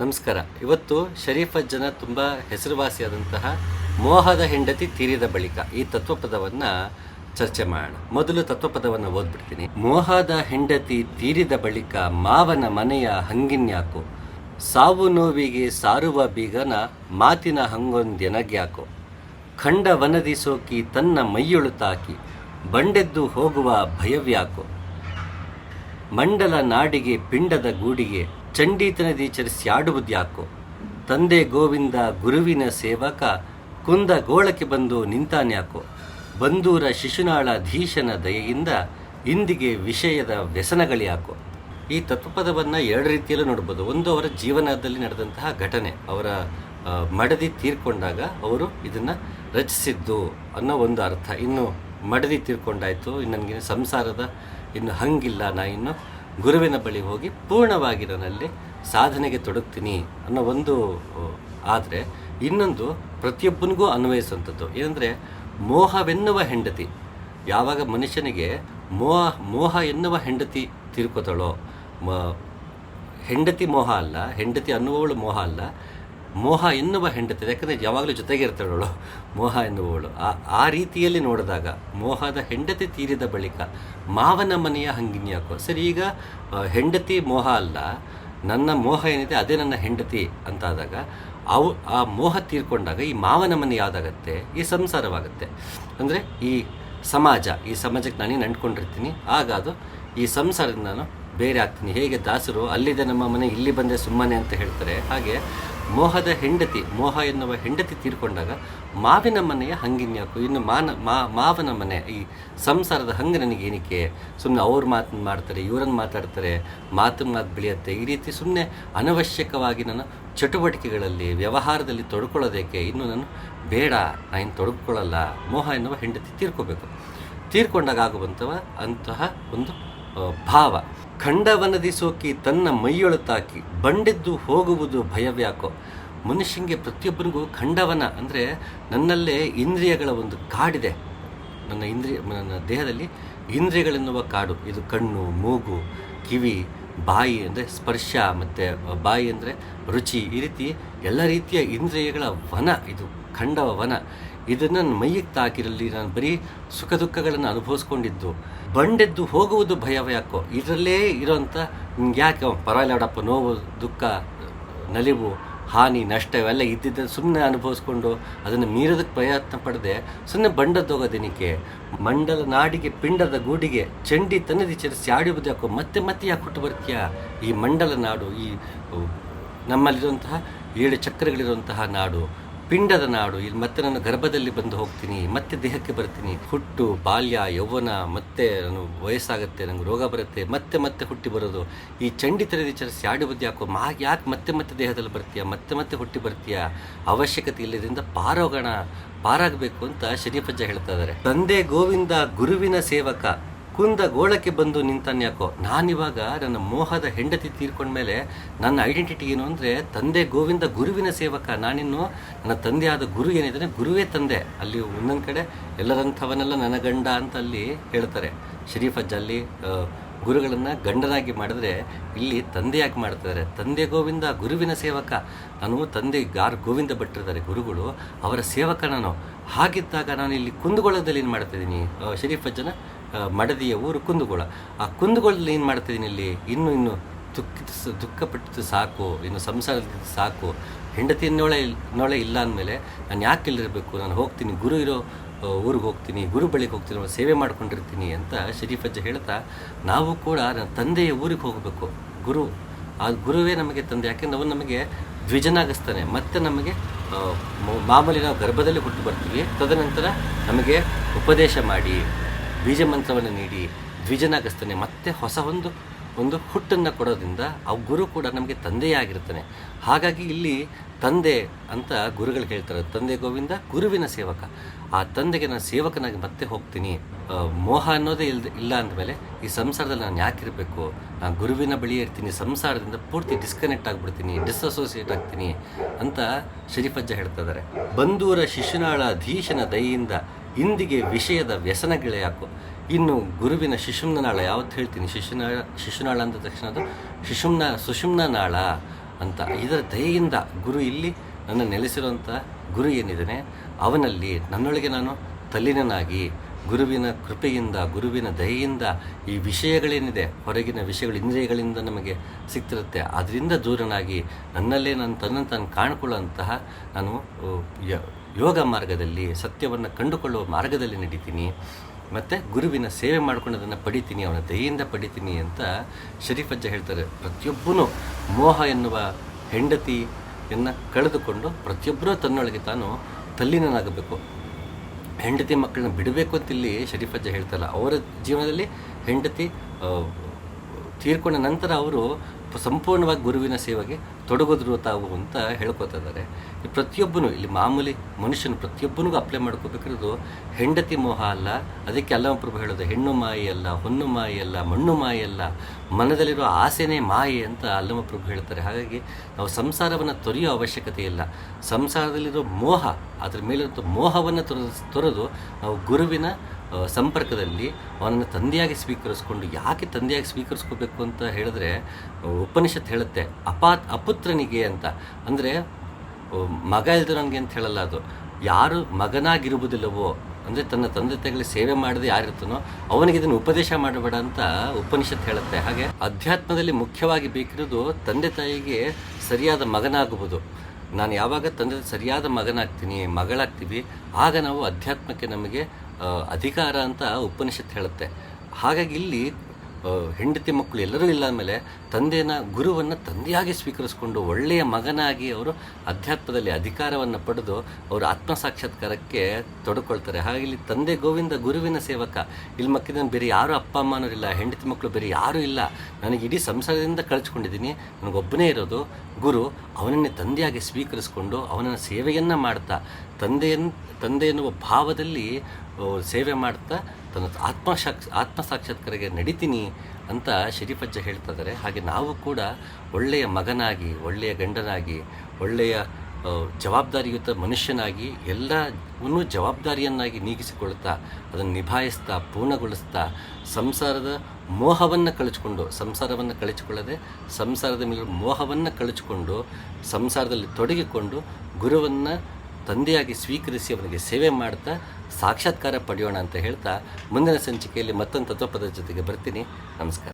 ನಮಸ್ಕಾರ. ಇವತ್ತು ಶರೀಫಜ್ಜನ ತುಂಬ ಹೆಸರುವಾಸಿಯಾದಂತಹ ಮೋಹದ ಹೆಂಡತಿ ತೀರಿದ ಬಳಿಕ ಈ ತತ್ವಪದವನ್ನು ಚರ್ಚೆ ಮಾಡೋಣ. ಮೊದಲು ತತ್ವಪದವನ್ನು ಓದ್ಬಿಡ್ತೀನಿ. ಮೋಹದ ಹೆಂಡತಿ ತೀರಿದ ಬಳಿಕ ಮಾವನ ಮನೆಯ ಹಂಗಿನ್ಯಾಕೋ ಸಾವು ನೋವಿಗೆ ಸಾರುವ ಬೀಗನ ಮಾತಿನ ಹಂಗೊಂದೆನಗ್ಯಾಕೋ ಖಂಡ ವನದಿ ಸೋಕಿ ತನ್ನ ಮೈಯೊಳು ತಾಕಿ ಬಂಡೆದ್ದು ಹೋಗುವ ಭಯವ್ಯಾಕೋ? ಮಂಡಲ ನಾಡಿಗೆ ಪಿಂಡದ ಗೂಡಿಗೆ ಚಂಡೀತನದಿ ಚರಿಸ್ಯಾಡುವುದ್ಯಾಕೋ ತಂದೆ ಗೋವಿಂದ ಗುರುವಿನ ಸೇವಕ, ಕುಂದ ಗೋಳಕ್ಕೆ ಬಂದು ನಿಂತಾನ್ಯಾಕೋ ಬಂದೂರ ಶಿಶುನಾಳ ಧೀಶನ ದಯೆಯಿಂದ ಇಂದಿಗೆ ವಿಷಯದ ವ್ಯಸನಗಳ್ಯಾಕೋ ಈ ತತ್ವಪದವನ್ನು ಎರಡು ರೀತಿಯಲ್ಲೂ ನೋಡ್ಬೋದು. ಒಂದು ಅವರ ಜೀವನದಲ್ಲಿ ನಡೆದಂತಹ ಘಟನೆ, ಅವರ ಮಡದಿ ತೀರ್ಕೊಂಡಾಗ ಅವರು ಇದನ್ನು ರಚಿಸಿದ್ದು ಅನ್ನೋ ಒಂದು ಅರ್ಥ. ಇನ್ನು ಮಡದಿ ತೀರ್ಕೊಂಡಾಯಿತು ನನಗೆ ಸಂಸಾರದ ಇನ್ನು ಹಂಗಿಲ್ಲ, ನಾ ಇನ್ನು ಗುರುವಿನ ಬಳಿ ಹೋಗಿ ಪೂರ್ಣವಾಗಿ ನನ್ನಲ್ಲಿ ಸಾಧನೆಗೆ ತೊಡಗ್ತೀನಿ ಅನ್ನೋ ಒಂದು ಆದರೆ ಇನ್ನೊಂದು ಪ್ರತಿಯೊಬ್ಬನಿಗೂ ಅನ್ವಯಿಸುವಂಥದ್ದು. ಏನಂದರೆ ಮೋಹವೆನ್ನುವ ಹೆಂಡತಿ. ಯಾವಾಗ ಮನುಷ್ಯನಿಗೆ ಮೋಹ ಮೋಹ ಎನ್ನುವ ಹೆಂಡತಿ ತಿರ್ಕೋತಾಳೋ, ಮ, ಹೆಂಡತಿ ಮೋಹ ಅಲ್ಲ, ಹೆಂಡತಿ ಅನ್ನುವವಳು ಮೋಹ ಅಲ್ಲ ಮೋಹ ಎನ್ನುವ ಹೆಂಡತಿ, ಯಾಕಂದರೆ ಯಾವಾಗಲೂ ಜೊತೆಗೆ ಇರ್ತಾಳವಳು ಮೋಹ ಎನ್ನುವವಳು. ಆ ಆ ರೀತಿಯಲ್ಲಿ ನೋಡಿದಾಗ ಮೋಹದ ಹೆಂಡತಿ ತೀರಿದ ಬಳಿಕ ಮಾವನ ಮನೆಯ ಹಂಗಿನ್ಯಾಕೋ ಸರಿ, ಈಗ ಹೆಂಡತಿ ಮೋಹ ಅಲ್ಲ, ನನ್ನ ಮೋಹ ಏನಿದೆ ಅದೇ ನನ್ನ ಹೆಂಡತಿ ಅಂತಾದಾಗ, ಅವು, ಆ ಮೋಹ ತೀರ್ಕೊಂಡಾಗ ಈ ಮಾವನ ಮನೆ ಯಾವುದಾಗತ್ತೆ? ಈ ಸಂಸಾರವಾಗುತ್ತೆ. ಅಂದರೆ ಈ ಸಮಾಜ, ಈ ಸಮಾಜಕ್ಕೆ ನಾನೇನು ಅಂಟ್ಕೊಂಡಿರ್ತೀನಿ? ಆಗ ಅದು ಈ ಸಂಸಾರದಿಂದ ನಾನು ಬೇರೆ ಆಗ್ತೀನಿ. ಹೇಗೆ ದಾಸರು ಅಲ್ಲಿದೆ ನಮ್ಮ ಮನೆ, ಇಲ್ಲಿ ಬಂದೆ ಸುಮ್ಮನೆ ಅಂತ ಹೇಳ್ತಾರೆ. ಹಾಗೆ ಮೋಹದ ಹೆಂಡತಿ, ಮೋಹ ಎನ್ನುವ ಹೆಂಡತಿ ತೀರ್ಕೊಂಡಾಗ ಮಾವಿನ ಮನೆಯ ಹಂಗಿನ್ಯಾಕು ಇನ್ನು ಮಾನ, ಮಾ, ಮಾವನ ಮನೆ, ಈ ಸಂಸಾರದ ಹಂಗೆ ನನಗೆ ಏನಕ್ಕೆ ಸುಮ್ಮನೆ ಅವ್ರ ಮಾತನ್ನ ಮಾಡ್ತಾರೆ ಇವರನ್ನು ಮಾತಾಡ್ತಾರೆ ಮಾತು ಮಾತು ಬೆಳೆಯುತ್ತೆ. ಈ ರೀತಿ ಸುಮ್ಮನೆ ಅನವಶ್ಯಕವಾಗಿ ನನ್ನ ಚಟುವಟಿಕೆಗಳಲ್ಲಿ, ವ್ಯವಹಾರದಲ್ಲಿ ತೊಡ್ಕೊಳ್ಳೋದಕ್ಕೆ ಇನ್ನು ನಾನು ಬೇಡ, ನಾನು ತೊಡ್ಕೊಳ್ಳಲ್ಲ. ಮೋಹ ಎನ್ನುವ ಹೆಂಡತಿ ತೀರ್ಕೋಬೇಕು. ತೀರ್ಕೊಂಡಾಗ ಆಗುವಂತಹ ಅಂತಹ ಒಂದು ಭಾವ. ಖಂಡವನದಿ ಸೋಕಿ ತನ್ನ ಮೈಯೊಳು ತಾಕಿ ಬಂಡೆದ್ದು ಹೋಗುವುದು ಭಯವ್ಯಾಕೋ. ಮನುಷ್ಯನಿಗೆ ಪ್ರತಿಯೊಬ್ಬರಿಗೂ ಖಂಡವನ ಅಂದರೆ ನನ್ನಲ್ಲೇ ಇಂದ್ರಿಯಗಳ ಒಂದು ಕಾಡಿದೆ. ನನ್ನ ಇಂದ್ರಿಯ, ನನ್ನ ದೇಹದಲ್ಲಿ ಇಂದ್ರಿಯಗಳೆನ್ನುವ ಕಾಡು. ಇದು ಕಣ್ಣು, ಮೂಗು, ಕಿವಿ, ಬಾಯಿ ಅಂದರೆ ಸ್ಪರ್ಶ ಮತ್ತು ಬಾಯಿ ಅಂದರೆ ರುಚಿ. ಈ ರೀತಿ ಎಲ್ಲ ರೀತಿಯ ಇಂದ್ರಿಯಗಳ ವನ ಇದು. ಖಂಡವ ವನ. ಇದನ್ನು ನನ್ನ ಮೈಯಿಗೆ ತಾಕಿರಲಿ. ನಾನು ಬರೀ ಸುಖ ದುಃಖಗಳನ್ನು ಅನುಭವಿಸ್ಕೊಂಡಿದ್ದು. ಬಂಡೆದ್ದು ಹೋಗುವುದು ಭಯವ್ಯಾಕೋ ಇದರಲ್ಲೇ ಇರೋಂಥ ನಿಮ್ಗೆ ಯಾಕೆ ಪರವಾಗಿಲ್ಲಡಪ್ಪ ನೋವು, ದುಃಖ, ನಲಿವು, ಹಾನಿ, ನಷ್ಟ ಇವೆಲ್ಲ ಇದ್ದಿದ್ದ ಸುಮ್ಮನೆ ಅನುಭವಿಸ್ಕೊಂಡು ಅದನ್ನು ಮೀರೋದಕ್ಕೆ ಪ್ರಯತ್ನ ಪಡದೆ ಸುಮ್ಮನೆ ಬಂಡದ್ದೋಗೋದೇನಿಕೆ ಮಂಡಲ ನಾಡಿಗೆ, ಪಿಂಡದ ಗೂಡಿಗೆ, ಚಂಡಿ ತನ್ನದಿ ಚರಿಸಿ ಯಾಕೋ? ಮತ್ತೆ ಮತ್ತೆ ಯಾಕೆ ಹುಟ್ಟು ಬರ್ತೀಯ? ಈ ಮಂಡಲ ನಾಡು, ಈ, ನಮ್ಮಲ್ಲಿರುವಂತಹ ಏಳು ಚಕ್ರಗಳಿರುವಂತಹ ನಾಡು ಪಿಂಡದ ನಾಡು, ಇಲ್ಲಿ ಮತ್ತೆ ನಾನು ಗರ್ಭದಲ್ಲಿ ಬಂದು ಹೋಗ್ತೀನಿ, ಮತ್ತೆ ದೇಹಕ್ಕೆ ಬರ್ತೀನಿ. ಹುಟ್ಟು, ಬಾಲ್ಯ, ಯೌವನ, ಮತ್ತೆ ನಾನು ವಯಸ್ಸಾಗುತ್ತೆ, ನಂಗೆ ರೋಗ ಬರುತ್ತೆ, ಮತ್ತೆ ಮತ್ತೆ ಹುಟ್ಟಿ ಬರೋದು. ಈ ಚಂಡಿ ತೆರೆದು ವಿಚಾರಿಸಿ ಬುದ್ಧಿ ಹಾಕೋ ಮಾ ಯಾಕೆ ಮತ್ತೆ ಮತ್ತೆ ದೇಹದಲ್ಲಿ ಬರ್ತೀಯ, ಮತ್ತೆ ಮತ್ತೆ ಹುಟ್ಟಿ ಬರ್ತೀಯ? ಅವಶ್ಯಕತೆ ಇಲ್ಲದ್ರಿಂದ ಪಾರೋಗೋಣ, ಪಾರಾಗಬೇಕು ಅಂತ ಶರೀಫಜ್ಜ ಹೇಳ್ತಾ ಇದ್ದಾರೆ. ತಂದೆ ಗೋವಿಂದ ಗುರುವಿನ ಸೇವಕ. ಕುಂದ ಗೋಳಕ್ಕೆ ಬಂದು ನಿಂತನ್ಯಾಕೋ ನಾನಿವಾಗ ನನ್ನ ಮೋಹದ ಹೆಂಡತಿ ತೀರ್ಕೊಂಡ್ಮೇಲೆ ನನ್ನ ಐಡೆಂಟಿಟಿ ಏನು ಅಂದರೆ ತಂದೆ ಗೋವಿಂದ ಗುರುವಿನ ಸೇವಕ. ನಾನಿನ್ನು ನನ್ನ ತಂದೆಯಾದ ಗುರು ಏನಿದ್ದಾನೆ? ಗುರುವೇ ತಂದೆ. ಅಲ್ಲಿ ಒಂದೊಂದು ಕಡೆ ಎಲ್ಲರಂಥವನ್ನೆಲ್ಲ ನನ್ನ ಗಂಡ ಅಂತ ಅಲ್ಲಿ ಹೇಳ್ತಾರೆ. ಶರೀಫಜ್ಜ ಅಲ್ಲಿ ಗುರುಗಳನ್ನು ಗಂಡನಾಗಿ ಮಾಡಿದ್ರೆ ಇಲ್ಲಿ ತಂದೆಯಾಗಿ ಮಾಡ್ತಿದ್ದಾರೆ? ತಂದೆ ಗೋವಿಂದ ಗುರುವಿನ ಸೇವಕ. ನಾನು ತಂದೆ ಗಾರ್ ಗೋವಿಂದ ಭಟ್ರಿದ್ದಾರೆ ಗುರುಗಳು ಅವರ ಸೇವಕ ನಾನು. ಹಾಗಿದ್ದಾಗ ನಾನು ಇಲ್ಲಿ ಕುಂದಗೋಳದಲ್ಲಿ ಏನು ಮಾಡ್ತಿದ್ದೀನಿ ಆ, ಶರೀಫಜ್ಜನ ಆ, ಮಡದಿಯ ಊರು ಕುಂದಗೋಳ. ಆ ಕುಂದಗೋಳದಲ್ಲಿ ಏನು ಮಾಡ್ತಿದ್ದೀನಿ ಇಲ್ಲಿ? ಇನ್ನು ಇನ್ನು ದುಃಖಿತ ದುಃಖಪಟ್ಟಿದ್ದು ಸಾಕು, ಇನ್ನು ಸಂಸಾರ ಸಾಕು. ಹೆಂಡತಿ ನೋಳೆ ಇಲ್ಲ ಅಂದಮೇಲೆ ನಾನು ಯಾಕೆ ಇಲ್ಲಿರಬೇಕು? ನಾನು ಹೋಗ್ತೀನಿ, ಗುರು ಇರೋ ಊರಿಗೆ ಹೋಗ್ತೀನಿ, ಗುರು ಬಳಿಗೆ ಹೋಗ್ತೀನಿ ಸೇವೆ ಮಾಡ್ಕೊಂಡಿರ್ತೀನಿ ಅಂತ ಶರೀಫಜ್ಜ ಹೇಳ್ತಾ, ನಾವು ಕೂಡ ನನ್ನ ತಂದೆಯ ಊರಿಗೆ ಹೋಗಬೇಕು. ಗುರು, ಆ ಗುರುವೇ ನಮಗೆ ತಂದೆ, ಯಾಕೆಂದ್ರೆ ಅವನು ನಮಗೆ ದ್ವಿಜನಾಗಿಸ್ತಾನೆ. ಮತ್ತೆ ನಮಗೆ ಮಾಮೂಲಿ ನಾವು ಗರ್ಭದಲ್ಲಿ ಹುಟ್ಟು ಬರ್ತೀವಿ ತದನಂತರ ನಮಗೆ ಉಪದೇಶ ಮಾಡಿ. ಬೀಜ ಮಂತ್ರವನ್ನು ನೀಡಿ ದ್ವಿಜನಾಗಿಸ್ತಾನೆ ಮತ್ತೆ ಹೊಸ ಒಂದು ಒಂದು ಹುಟ್ಟನ್ನು ಕೊಡೋದ್ರಿಂದ ಆ ಗುರು ಕೂಡ ನಮಗೆ ತಂದೆಯಾಗಿರ್ತಾನೆ. ಹಾಗಾಗಿ ಇಲ್ಲಿ ತಂದೆ ಅಂತ ಗುರುಗಳು ಹೇಳ್ತಾರೆ. ತಂದೆ ಗೋವಿಂದ, ಗುರುವಿನ ಸೇವಕ. ಆ ತಂದೆಗೆ ನಾನು ಸೇವಕನಾಗಿ ಮತ್ತೆ ಹೋಗ್ತೀನಿ. ಮೋಹ ಅನ್ನೋದೇ ಇಲ್ದ, ಇಲ್ಲ ಅಂದಮೇಲೆ ಈ ಸಂಸಾರದಲ್ಲಿ ನಾನು ಯಾಕಿರಬೇಕು ನಾನು ಗುರುವಿನ ಬಳಿ ಇರ್ತೀನಿ. ಸಂಸಾರದಿಂದ ಪೂರ್ತಿ ಡಿಸ್ಕನೆಕ್ಟ್ ಆಗಿಬಿಡ್ತೀನಿ ಡಿಸ್ಅಸೋಸಿಯೇಟ್ ಆಗ್ತೀನಿ ಅಂತ ಶರೀಫಜ್ಜ ಹೇಳ್ತಾ ಇದ್ದಾರೆ. ಬಂದೂರ ಶಿಶುನಾಳ ಧೀಶನ ದಯೆಯಿಂದ ಇಂದಿಗೆ ವಿಷಯದ ವ್ಯಸನಗಳೇ ಯಾಕೋ ಇನ್ನು ಗುರುವಿನ ಶಿಶುಮ್ನ ನಾಳ, ಯಾವತ್ತು ಹೇಳ್ತೀನಿ? ಶಿಶುನಾಳ ಶಿಶುನಾಳ ಅಂದ ತಕ್ಷಣ ಅದು ಶಿಶುಮ್ನ ಸುಷುಮ್ನ ನಾಳ ಅಂತ. ಇದರ ದಯೆಯಿಂದ ಗುರು ಇಲ್ಲಿ ನನ್ನ ನೆಲೆಸಿರುವಂಥ ಗುರು ಏನಿದ್ದಾನೆ, ಅವನಲ್ಲಿ ನನ್ನೊಳಗೆ ನಾನು ತಲ್ಲೀನನಾಗಿ ಗುರುವಿನ ಕೃಪೆಯಿಂದ, ಗುರುವಿನ ದಯೆಯಿಂದ ಈ ವಿಷಯಗಳೇನಿದೆ, ಹೊರಗಿನ ವಿಷಯಗಳು ಇಂದ್ರಿಯಗಳಿಂದ ನಮಗೆ ಸಿಗ್ತಿರುತ್ತೆ ಅದರಿಂದ ದೂರನಾಗಿ ನನ್ನಲ್ಲೇ ನಾನು ತನ್ನನ್ನು ತಾನು ಕಾಣಿಕೊಳ್ಳುವಂತಹ ನಾನು ಯೋಗ ಮಾರ್ಗದಲ್ಲಿ, ಸತ್ಯವನ್ನು ಕಂಡುಕೊಳ್ಳುವ ಮಾರ್ಗದಲ್ಲಿ ನಡೀತೀನಿ. ಮತ್ತು ಗುರುವಿನ ಸೇವೆ ಮಾಡ್ಕೊಂಡು ಅದನ್ನು ಪಡಿತೀನಿ, ಅವನ ದಯೆಯಿಂದ ಪಡಿತೀನಿ ಅಂತ ಶರೀಫಜ್ಜ ಹೇಳ್ತಾರೆ. ಪ್ರತಿಯೊಬ್ಬನೂ ಮೋಹ ಎನ್ನುವ ಹೆಂಡತಿಯನ್ನು ಕಳೆದುಕೊಂಡು ಪ್ರತಿಯೊಬ್ಬರೂ ತನ್ನೊಳಗೆ ತಾನು ತಲ್ಲೀನನಾಗಬೇಕು. ಹೆಂಡತಿ ಮಕ್ಕಳನ್ನ ಬಿಡಬೇಕು ಅಂತ ಇಲ್ಲಿ ಶರೀಫಜ್ಜ ಹೇಳ್ತಾರಲ್ಲ, ಅವರ ಜೀವನದಲ್ಲಿ ಹೆಂಡತಿ ತೀರ್ಕೊಂಡ ನಂತರ ಅವರು ಸಂಪೂರ್ಣವಾಗಿ ಗುರುವಿನ ಸೇವೆಗೆ ತೊಡಗಿದ್ರು ತಾವು ಅಂತ ಹೇಳ್ಕೊತಾ ಇದ್ದಾರೆ. ಈ ಪ್ರತಿಯೊಬ್ಬನು, ಇಲ್ಲಿ ಮಾಮೂಲಿ ಮನುಷ್ಯನು ಪ್ರತಿಯೊಬ್ಬನಿಗೂ ಅಪ್ಲೈ ಮಾಡ್ಕೋಬೇಕಿರೋದು ಹೆಂಡತಿ ಮೋಹ ಅಲ್ಲ. ಅದಕ್ಕೆ ಅಲ್ಲಮಪ್ರಭು ಹೇಳೋದು ಹೆಣ್ಣು ಮಾಯಿ ಅಲ್ಲ ಹೊನ್ನು ಮಾಯಿ ಅಲ್ಲ, ಮಣ್ಣು ಮಾಯಿ ಅಲ್ಲ, ಮನದಲ್ಲಿರೋ ಆಸೆನೇ ಮಾಯೆ ಅಂತ ಅಲ್ಲಮಪ್ರಭು ಹೇಳ್ತಾರೆ. ಹಾಗಾಗಿ ನಾವು ಸಂಸಾರವನ್ನು ತೊರೆಯೋ ಅವಶ್ಯಕತೆ ಇಲ್ಲ. ಸಂಸಾರದಲ್ಲಿರೋ ಮೋಹ, ಅದ್ರ ಮೇಲಿರೋ ಮೋಹವನ್ನು ತೊರೆದು ತೊರೆದು ನಾವು ಗುರುವಿನ ಸಂಪರ್ಕದಲ್ಲಿ ಅವನನ್ನು ತಂದೆಯಾಗಿ ಸ್ವೀಕರಿಸ್ಕೊಂಡು ಯಾಕೆ ತಂದೆಯಾಗಿ ಸ್ವೀಕರಿಸ್ಕೋಬೇಕು ಅಂತ ಹೇಳಿದ್ರೆ ಉಪನಿಷತ್ ಹೇಳುತ್ತೆ, ಅಪಾತ್ ಅಪುತ್ರನಿಗೆ ಅಂತ. ಅಂದರೆ ಮಗ ನನಗೆ ಅಂತ ಹೇಳಲ್ಲ ಅದು. ಯಾರು ಮಗನಾಗಿರುವುದಿಲ್ಲವೋ, ಅಂದರೆ ತನ್ನ ತಂದೆ ತಾಯಿಗಳಿಗೆ ಸೇವೆ ಮಾಡದೆ ಯಾರಿರ್ತಾನೋ ಅವನಿಗೆ ಇದನ್ನು ಉಪದೇಶ ಮಾಡಬೇಡ ಅಂತ ಉಪನಿಷತ್ ಹೇಳುತ್ತೆ. ಹಾಗೆ ಅಧ್ಯಾತ್ಮದಲ್ಲಿ ಮುಖ್ಯವಾಗಿ ಬೇಕಿರೋದು ತಂದೆ ತಾಯಿಗೆ ಸರಿಯಾದ ಮಗನಾಗುವುದು. ನಾನು ಯಾವಾಗ ತಂದೆ ಸರಿಯಾದ ಮಗನಾಗ್ತೀನಿ, ಮಗಳಾಗ್ತೀವಿ, ಆಗ ನಾವು ಅಧ್ಯಾತ್ಮಕ್ಕೆ ನಮಗೆ ಅಧಿಕಾರ ಅಂತ ಉಪನಿಷತ್ ಹೇಳುತ್ತೆ. ಹಾಗಾಗಿ ಇಲ್ಲಿ ಹೆಂಡತಿ ಮಕ್ಕಳು ಎಲ್ಲರೂ ಇಲ್ಲ ಅಂದಮೇಲೆ ತಂದೆನ ಗುರುವನ್ನು ತಂದೆಯಾಗಿ ಸ್ವೀಕರಿಸಿಕೊಂಡು ಒಳ್ಳೆಯ ಮಗನಾಗಿ ಅವರು ಅಧ್ಯಾತ್ಮದಲ್ಲಿ ಅಧಿಕಾರವನ್ನು ಪಡೆದು ಅವರು ಆತ್ಮ ಸಾಕ್ಷಾತ್ಕಾರಕ್ಕೆ ತೊಡಕೊಳ್ತಾರೆ. ಹಾಗೆ ಇಲ್ಲಿ ತಂದೆ ಗೋವಿಂದ ಗುರುವಿನ ಸೇವಕ. ಇಲ್ಲಿ ಮಕ್ಕಳಿಂದ ಬೇರೆ ಯಾರು ಅಪ್ಪ, ಅಮ್ಮನವರಿಲ್ಲ, ಹೆಂಡತಿ ಮಕ್ಕಳು ಬೇರೆ ಯಾರೂ ಇಲ್ಲ. ನನಗೆ ಇಡೀ ಸಂಸಾರದಿಂದ ಕಳಿಸ್ಕೊಂಡಿದ್ದೀನಿ. ನನಗೊಬ್ಬನೇ ಇರೋದು ಗುರು. ಅವನನ್ನೇ ತಂದೆಯಾಗಿ ಸ್ವೀಕರಿಸಿಕೊಂಡು ಅವನ ಸೇವೆಯನ್ನು ಮಾಡ್ತಾ ತಂದೆಯನ್ನು ತಂದೆ ಎನ್ನುವ ಭಾವದಲ್ಲಿ ಸೇವೆ ಮಾಡ್ತಾ ತನ್ನ ಆತ್ಮ ಸಾಕ್ಷ, ಆತ್ಮ ಸಾಕ್ಷಾತ್ಕಾರಕ್ಕೆ ನಡೀತೀನಿ ಅಂತ ಶರೀಫಜ್ಜ ಹೇಳ್ತಾ ಇದ್ದಾರೆ ಹಾಗೆ ನಾವು ಕೂಡ ಒಳ್ಳೆಯ ಮಗನಾಗಿ, ಒಳ್ಳೆಯ ಗಂಡನಾಗಿ, ಒಳ್ಳೆಯ ಜವಾಬ್ದಾರಿಯುತ ಮನುಷ್ಯನಾಗಿ ಎಲ್ಲವನ್ನೂ ಜವಾಬ್ದಾರಿಯನ್ನಾಗಿ ನೀಗಿಸಿಕೊಳ್ತಾ ಅದನ್ನು ನಿಭಾಯಿಸ್ತಾ, ಪೂರ್ಣಗೊಳಿಸ್ತಾ, ಸಂಸಾರದ ಮೋಹವನ್ನು ಕಳಚಿಕೊಂಡು, ಸಂಸಾರವನ್ನು ಕಳಚಿಕೊಳ್ಳದೆ ಸಂಸಾರದ ಮೇಲೆ ಮೋಹವನ್ನು ಕಳಚಿಕೊಂಡು, ಸಂಸಾರದಲ್ಲಿ ತೊಡಗಿಕೊಂಡು, ಗುರುವನ್ನು ತಂದೆಯಾಗಿ ಸ್ವೀಕರಿಸಿ ಅವನಿಗೆ ಸೇವೆ ಮಾಡ್ತಾ ಸಾಕ್ಷಾತ್ಕಾರ ಪಡೆಯೋಣ ಅಂತ ಹೇಳ್ತಾ ಮುಂದಿನ ಸಂಚಿಕೆಯಲ್ಲಿ ಮತ್ತೊಂದು ತತ್ವಪದ ಜೊತೆಗೆ ಬರ್ತೀನಿ. ನಮಸ್ಕಾರ.